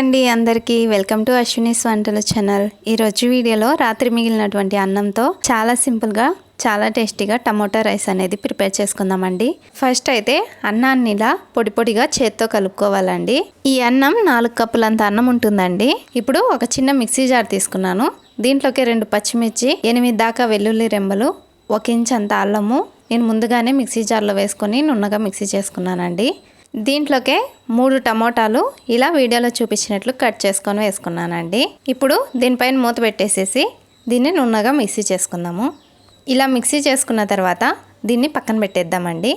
అండి అందరికీ. Welcome to అశ్వినిస్ వంటల ఛానల్ ఈరోజు వీడియోలో రాత్రి మిగిలినటువంటి అన్నంతో చాలా సింపుల్గా చాలా టేస్టీగా టమోటా రైస్ అనేది ప్రిపేర్ చేసుకుందామండి. ఫస్ట్ అయితే అన్నాన్ని ఇలా పొడి పొడిగా చేత్తో కలుపుకోవాలండి. ఈ అన్నం నాలుగు కప్పులంత అన్నం ఉంటుందండి. ఇప్పుడు ఒక చిన్న మిక్సీ జార్ తీసుకున్నాను. దీంట్లోకి రెండు పచ్చిమిర్చి ఎనిమిది దాకా వెల్లుల్లి రెంబలు ఒక ఇంచ్ అంత అల్లము. నేను ముందుగానే మిక్సీ జార్లో వేసుకొని నున్నగా మిక్సీ చేసుకున్నానండి. దీంట్లోకే మూడు టమోటాలు ఇలా వీడియోలో చూపించినట్లు కట్ చేసుకొని వేసుకున్నానండి. ఇప్పుడు దీనిపైన మూత పెట్టేసేసి దీన్ని నున్నగా మిక్సీ చేసుకుందాము. ఇలా మిక్సీ చేసుకున్న తర్వాత దీన్ని పక్కన పెట్టేద్దామండి.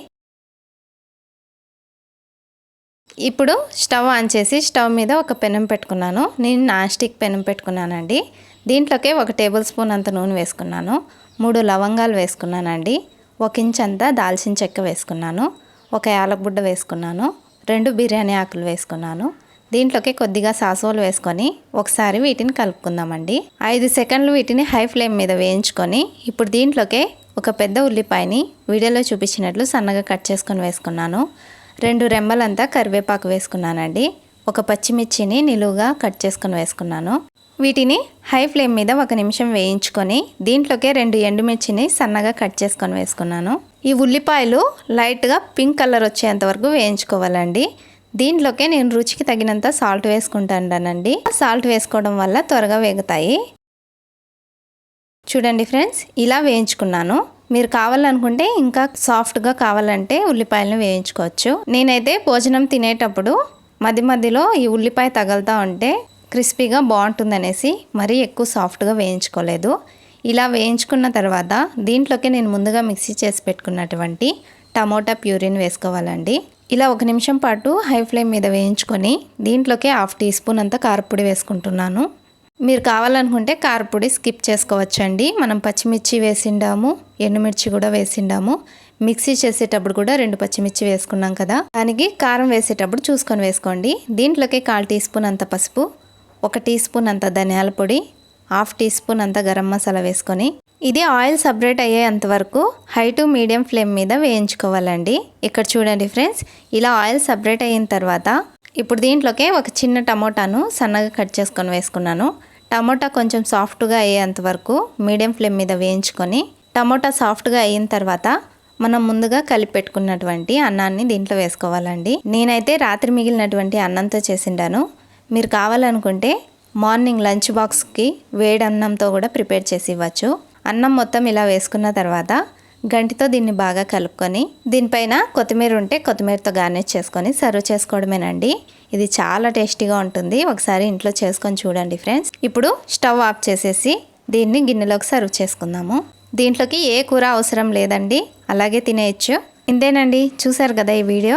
ఇప్పుడు స్టవ్ ఆన్ చేసి స్టవ్ మీద ఒక పెనం పెట్టుకున్నాను. నేను నాన్ స్టిక్ పెనం పెట్టుకున్నానండి. దీంట్లోకే ఒక టేబుల్ స్పూన్ అంత నూనె వేసుకున్నాను. మూడు లవంగాలు వేసుకున్నానండి. ఒక ఇంచ్ అంతా దాల్చిన చెక్క వేసుకున్నాను. ఒక యాలకబుడ్డ వేసుకున్నాను రెండు బిర్యానీ ఆకులు వేసుకున్నాను. దీంట్లోకి కొద్దిగా సాసోలు వేసుకొని ఒకసారి వీటిని కలుపుకుందామండి. ఐదు సెకండ్లు వీటిని హై ఫ్లేమ్ మీద వేయించుకొని ఇప్పుడు దీంట్లోకే ఒక పెద్ద ఉల్లిపాయని వీడియోలో చూపించినట్లు సన్నగా కట్ చేసుకొని వేసుకున్నాను. రెండు రెమ్మలంతా కరివేపాకు వేసుకున్నానండి. ఒక పచ్చిమిర్చిని నిలువుగా కట్ చేసుకొని వేసుకున్నాను. వీటిని హై ఫ్లేమ్ మీద ఒక నిమిషం వేయించుకొని దీంట్లోకే రెండు ఎండుమిర్చిని సన్నగా కట్ చేసుకొని వేసుకున్నాను. ఈ ఉల్లిపాయలు లైట్గా పింక్ కలర్ వచ్చేంత వరకు వేయించుకోవాలండి. దీంట్లోకే నేను రుచికి తగినంత సాల్ట్ వేసుకుంటానండి. సాల్ట్ వేసుకోవడం వల్ల త్వరగా వేగుతాయి. చూడండి ఫ్రెండ్స్ ఇలా వేయించుకున్నాను. మీరు కావాలనుకుంటే ఇంకా సాఫ్ట్గా కావాలంటే ఉల్లిపాయలను వేయించుకోవచ్చు. నేనైతే భోజనం తినేటప్పుడు మధ్య మధ్యలో ఈ ఉల్లిపాయ తగలుతూ ఉంటే క్రిస్పీగా బాగుంటుందనేసి మరీ ఎక్కువ సాఫ్ట్గా వేయించుకోలేదు. ఇలా వేయించుకున్న తర్వాత దీంట్లోకి నేను ముందుగా మిక్సీ చేసి పెట్టుకున్నటువంటి టమోటా ప్యూరిన్ వేసుకోవాలండి. ఇలా ఒక నిమిషం పాటు హై ఫ్లేమ్ మీద వేయించుకొని దీంట్లోకి హాఫ్ టీ స్పూన్ అంత కారపొడి వేసుకుంటున్నాను. మీరు కావాలనుకుంటే కారపొడి స్కిప్ చేసుకోవచ్చండి. మనం పచ్చిమిర్చి వేసిండాము ఎండుమిర్చి కూడా వేసిండాము. మిక్సీ చేసేటప్పుడు కూడా రెండు పచ్చిమిర్చి వేసుకున్నాం కదా. దానికి కారం వేసేటప్పుడు చూసుకొని వేసుకోండి. దీంట్లోకి కాల్ టీ స్పూన్ అంత పసుపు ఒక టీ స్పూన్ అంత ధనియాల పొడి హాఫ్ టీ స్పూన్ అంత గరం మసాలా వేసుకొని ఇది ఆయిల్ సపరేట్ అయ్యేంత వరకు హై టు మీడియం ఫ్లేమ్ మీద వేయించుకోవాలండి. ఇక్కడ చూడండి ఫ్రెండ్స్ ఇలా ఆయిల్ సపరేట్ అయిన తర్వాత ఇప్పుడు దీంట్లోకే ఒక చిన్న టమోటాను సన్నగా కట్ చేసుకొని వేసుకున్నాను. టమోటా కొంచెం సాఫ్ట్గా అయ్యేంత వరకు మీడియం ఫ్లేమ్ మీద వేయించుకొని టమోటా సాఫ్ట్గా అయిన తర్వాత మనం ముందుగా కలిపెట్టుకున్నటువంటి అన్నాన్ని దీంట్లో వేసుకోవాలండి. నేనైతే రాత్రి మిగిలినటువంటి అన్నంతో చేసిండాను. మీరు కావాలనుకుంటే మార్నింగ్ లంచ్ బాక్స్కి వేడి అన్నంతో కూడా ప్రిపేర్ చేసి ఇవ్వచ్చు. అన్నం మొత్తం ఇలా వేసుకున్న తర్వాత గంటితో దీన్ని బాగా కలుపుకొని దీనిపైన కొత్తిమీర ఉంటే కొత్తిమీరతో గార్నిష్ చేసుకొని సర్వ్ చేసుకోవడమేనండి. ఇది చాలా టేస్టీగా ఉంటుంది. ఒకసారి ఇంట్లో చేసుకొని చూడండి ఫ్రెండ్స్. ఇప్పుడు స్టవ్ ఆఫ్ చేసేసి దీన్ని గిన్నెలోకి సర్వ్ చేసుకుందాము. దీంట్లోకి ఏ కూర అవసరం లేదండి. అలాగే తినేయచ్చు. ఇంతేనండి. చూసారు కదా ఈ వీడియో?